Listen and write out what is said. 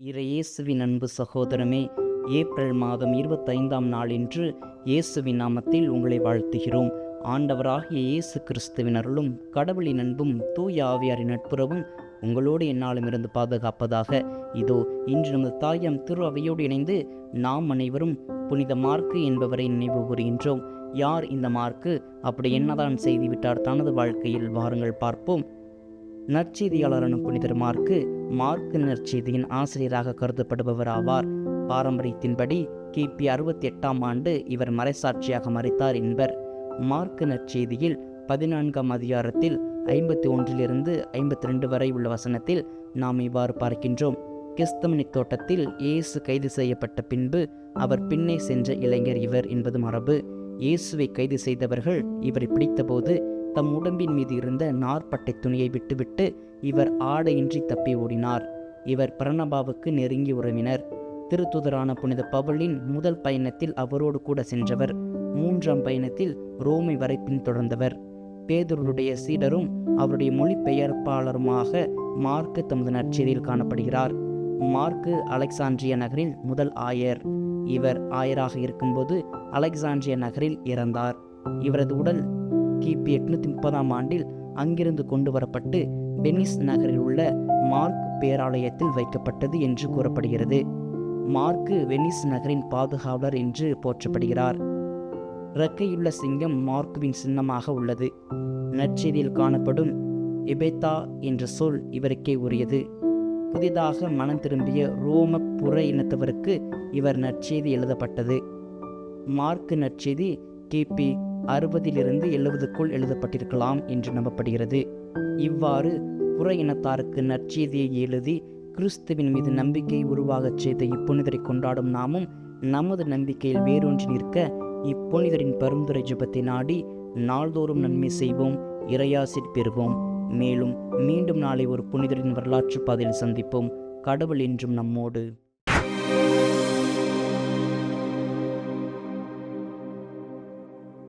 இறையேசுவின் அன்பு சகோதரமே ஏப்ரல் மாதம் இருபத்தைந்தாம் நாளின்று இயேசுவின் நாமத்தில் உங்களை வாழ்த்துகிறோம். ஆண்டவராகிய இயேசு கிறிஸ்துவின் அருளும் கடவுளின் அன்பும் தூய ஆவியாரின் நட்புறவும் உங்களோடு என்னாலும் இருந்து பாதுகாப்பதாக. இதோ இன்று நமது தாயம் திரு அவையோடு இணைந்து நாம் அனைவரும் புனித மார்க்கு என்பவரை நினைவு கூறுகின்றோம். யார் இந்த மார்க்கு? அப்படி என்னதான் செய்துவிட்டார் தனது வாழ்க்கையில்? வாருங்கள் பார்ப்போம். நற்செய்தியாளரான புனிதர் மார்க்கு மார்க்கு நற்செய்தியின் ஆசிரியராக கருதப்படுபவர் ஆவார் பாரம்பரியத்தின்படி கிபி அறுபத்தி எட்டாம் ஆண்டு இவர் மறைசாட்சியாக மறைத்தார் என்பர். மார்க்கு நற்செய்தியில் பதினான்காம் அதிகாரத்தில் ஐம்பத்தி ஒன்றிலிருந்து ஐம்பத்தி ரெண்டு வரை உள்ள வசனத்தில் நாம் இவ்வாறு பார்க்கின்றோம். கிறிஸ்தமனி தோட்டத்தில் இயேசு கைது செய்யப்பட்ட பின்பு அவர் பின்னே சென்ற இளைஞர் இவர் என்பது மரபு. இயேசுவை கைது செய்தவர்கள் இவரை பிடித்தபோது தம் உடம்பின் மீது இருந்த நார்ப்பட்டை துணியை விட்டுவிட்டு இவர் ஆடையின்றி தப்பி ஓடினார். இவர் பிரணபாவுக்கு நெருங்கி உறவினர். திருத்துதரான புனித பவுலின் முதல் பயணத்தில் அவரோடு கூட சென்றவர். மூன்றாம் பயணத்தில் ரோமை வரை பின்தொடர்ந்தவர். பேதருடைய சீடரும் அவருடைய மொழிபெயர்ப்பாளருமாக மார்க்கு தமது நற்செய்தியில் காணப்படுகிறார். மார்க்கு அலெக்சாண்ட்ரிய நகரில் முதல் ஆயர். இவர் ஆயராக இருக்கும்போது அலெக்சாண்ட்ரிய நகரில் இறந்தார். இவரது உடல் கிபி எட்நூத்தி முப்பதாம் ஆண்டில் அங்கிருந்து கொண்டு வரப்பட்டு வெனிஸ் நகரில் உள்ள மார்க் பேராலயத்தில் வைக்கப்பட்டது என்று கூறப்படுகிறது. மார்க்கு வெனிஸ் நகரின் பாதுகாவலர் என்று போற்றப்படுகிறார். இறக்கையுள்ள சிங்கம் மார்க்குவின் சின்னமாக உள்ளது. நற்செய்தியில் காணப்படும் எபேத்தா என்ற சொல் இவருக்கே உரியது. புதிதாக மனம் திரும்பிய ரோம புற இனத்தவருக்கு இவர் நற்செய்தி எழுதப்பட்டது. மார்க்கு நற்செய்தி கிபி அறுபதிலிருந்து எழுபதுக்குள் எழுதப்பட்டிருக்கலாம் என்று நம்பப்படுகிறது. இவ்வாறு புற இனத்தாருக்கு நற்செய்தியை எழுதி கிறிஸ்துவின் மீது நம்பிக்கை உருவாகச் செய்த இப்புனிதரை கொண்டாடும் நாமும் நமது நம்பிக்கையில் வேரூன்றி நிற்க இப்புனிதரின் பரிந்துரை ஜபத்தை நாடி நாள்தோறும் நன்மை செய்வோம் இறையாசிர் பெறுவோம். மேலும் மீண்டும் நாளை ஒரு புனிதரின் வரலாற்று பாதையில் சந்திப்போம். கடவுள் என்றும் நம்மோடு.